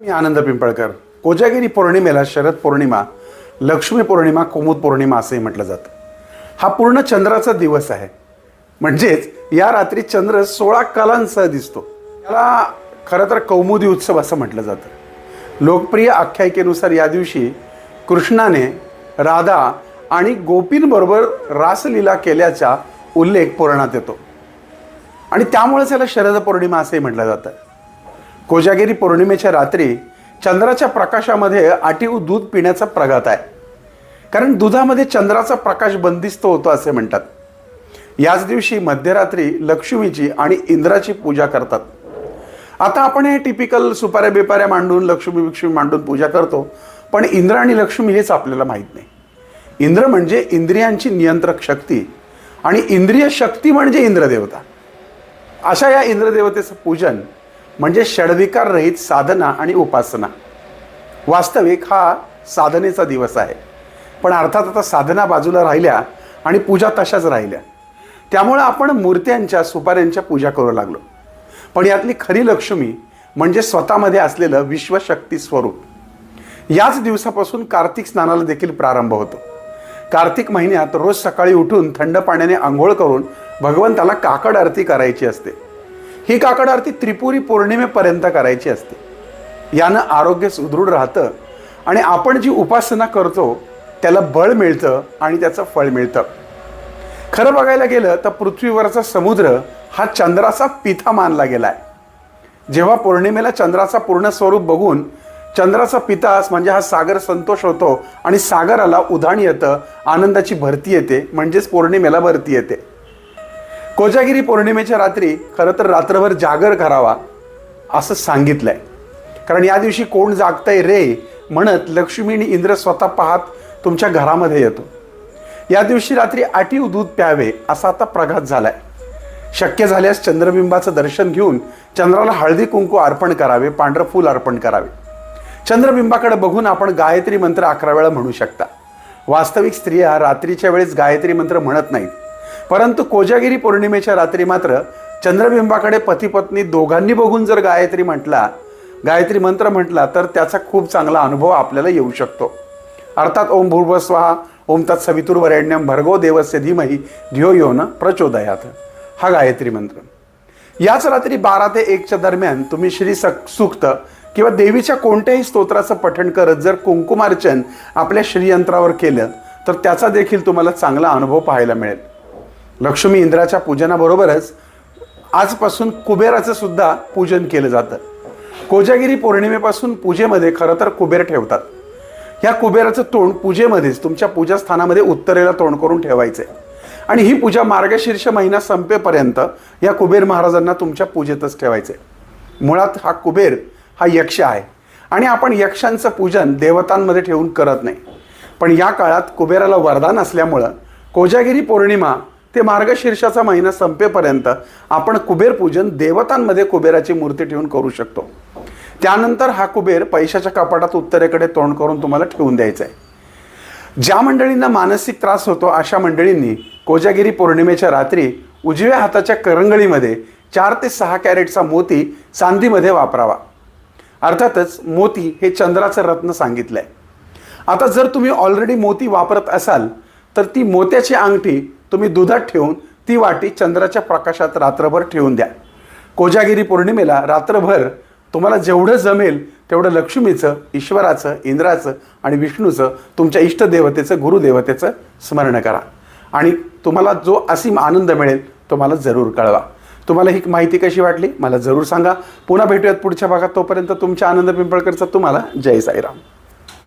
मी आनंद पिंपळकर. कोजागिरी पौर्णिमेला शरद पौर्णिमा लक्ष्मी पौर्णिमा कुमुद पौर्णिमा असंही म्हटलं जातं. हा पूर्ण चंद्राचा दिवस आहे. म्हणजेच या रात्री चंद्र सोळा कलांसह दिसतो. त्याला खरं तर कौमुदी उत्सव असं म्हटलं जातं. लोकप्रिय आख्यायिकेनुसार या दिवशी कृष्णाने राधा आणि गोपींबरोबर रासलीला केल्याचा उल्लेख पुराणात येतो. आणि त्यामुळेच याला शरद पौर्णिमा असंही म्हटलं जातं. कोजागिरी पौर्णिमेच्या रात्री चंद्राच्या प्रकाशामध्ये आटीव दूध पिण्याचा प्रघात आहे. कारण दुधामध्ये चंद्राचा प्रकाश बंदिस्त होतो असे म्हणतात. याच दिवशी मध्यरात्री लक्ष्मीची आणि इंद्राची पूजा करतात. आता आपण हे टिपिकल सुपाऱ्या बिपाऱ्या मांडून लक्ष्मी विक्ष्मी मांडून पूजा करतो पण इंद्र आणि लक्ष्मी हेच आपल्याला माहीत नाही. इंद्र म्हणजे इंद्रियांची नियंत्रक शक्ती आणि इंद्रिय शक्ती म्हणजे इंद्रदेवता. अशा या इंद्रदेवतेचं पूजन म्हणजे षडविकार रहित साधना आणि उपासना. वास्तविक हा साधनेचा दिवस आहे. पण अर्थात आता साधना बाजूला राहिल्या आणि पूजा तशाच राहिल्या. त्यामुळं आपण मूर्त्यांच्या सुपाऱ्यांच्या पूजा करू लागलो. पण यातली खरी लक्ष्मी म्हणजे स्वतःमध्ये असलेलं विश्वशक्ती स्वरूप. याच दिवसापासून कार्तिक स्नानाला देखील प्रारंभ होतो. कार्तिक महिन्यात रोज सकाळी उठून थंड पाण्याने आंघोळ करून भगवंताला काकड आरती करायची असते. ही काकड आरती त्रिपुरी पौर्णिमेपर्यंत करायची असते. यानं आरोग्य सुदृढ राहतं आणि आपण जी उपासना करतो त्याला बळ मिळतं आणि त्याचं फळ मिळतं. खरं बघायला गेलं तर पृथ्वीवरचा समुद्र हा चंद्राचा पिता मानला गेला आहे जेव्हा पौर्णिमेला चंद्राचा पूर्ण स्वरूप बघून चंद्राचा पितास म्हणजे हा सागर संतोष होतो आणि सागराला उधाण येतं आनंदाची भरती येते म्हणजेच पौर्णिमेला भरती येते. कोजागिरी पौर्णिमेच्या रात्री खरं तर रात्रभर जागर करावा असं सांगितलंय. कारण या दिवशी कोण जागतंय रे म्हणत लक्ष्मी आणि इंद्र स्वतः पाहत तुमच्या घरामध्ये येतो. या दिवशी रात्री आटीव दूध प्यावे असा आता प्रघात झालाय. शक्य झाल्यास चंद्रबिंबाचं दर्शन घेऊन चंद्राला हळदी कुंकू अर्पण करावे पांढरं फूल अर्पण करावे. चंद्रबिंबाकडे बघून आपण गायत्री मंत्र अकरा वेळा म्हणू शकता. वास्तविक स्त्रिया रात्रीच्या वेळेस गायत्री मंत्र म्हणत नाहीत. परंतु कोजागिरी पौर्णिमेच्या रात्री मात्र चंद्रबिंबाकडे पती पत्नी दोघांनी बघून जर गायत्री म्हटला गायत्री मंत्र म्हटला तर त्याचा खूप चांगला अनुभव आपल्याला येऊ शकतो. अर्थात ओम भूर्भस्वाहा ओम सवितुर वरेण्यम भर्गो देवस्य धीमही धियो यो न प्रचोदयात. हा गायत्री मंत्र. याच रात्री बारा ते एकच्या दरम्यान तुम्ही श्री सक सूक्त किंवा देवीच्या कोणत्याही स्तोत्राचं पठण करत जर कुंकुमार्चन आपल्या श्रीयंत्रावर केलं तर त्याचा देखील तुम्हाला चांगला अनुभव पाहायला मिळेल. लक्ष्मी इंद्राच्या पूजनाबरोबरच आजपासून कुबेराचं सुद्धा पूजन केलं जातं. कोजागिरी पौर्णिमेपासून पूजेमध्ये खरं तर कुबेर ठेवतात. ह्या कुबेराचं तोंड पूजेमध्येच तुमच्या पूजास्थानामध्ये उत्तरेला तोंड करून ठेवायचं आहे आणि ही पूजा मार्गशीर्ष महिना संपेपर्यंत या कुबेर महाराजांना तुमच्या पूजेतच ठेवायचं आहे मुळात हा कुबेर हा यक्ष आहे. आणि आपण यक्षांचं पूजन देवतांमध्ये ठेवून करत नाही. पण या काळात कुबेराला वरदान असल्यामुळं कोजागिरी पौर्णिमा ते मार्गशीर्षाचा महिना संपेपर्यंत आपण कुबेर पूजन देवतांमध्ये कुबेराची मूर्ती ठेवून करू शकतो. त्यानंतर हा कुबेर पैशाच्या कपाटात उत्तरेकडे तोंड करून तुम्हाला ठेवून द्यायचा आहे ज्या मंडळींना मानसिक त्रास होतो अशा मंडळींनी कोजागिरी पौर्णिमेच्या रात्री उजव्या हाताच्या करंगळीमध्ये चार ते सहा कॅरेटचा मोती चांदीमध्ये वापरावा. अर्थातच मोती हे चंद्राचं रत्न सांगितलंय. आता जर तुम्ही ऑलरेडी मोती वापरत असाल तर ती मोत्याची अंगठी तुम्ही दुधात ठेवून ती वाटी चंद्राच्या प्रकाशात रात्रभर ठेवून द्या. कोजागिरी पौर्णिमेला रात्रभर तुम्हाला जेवढं जमेल तेवढं लक्ष्मीचं ईश्वराचं इंद्राचं आणि विष्णूचं तुमच्या इष्टदेवतेचं गुरुदेवतेचं स्मरण करा. आणि तुम्हाला जो असीम आनंद मिळेल तो मला जरूर कळवा. तुम्हाला ही माहिती कशी वाटली? मला जरूर सांगा. पुन्हा भेटूयात पुढच्या भागात. तोपर्यंत तुमच्या आनंद पिंपळकरचा तुम्हाला जय साईराम.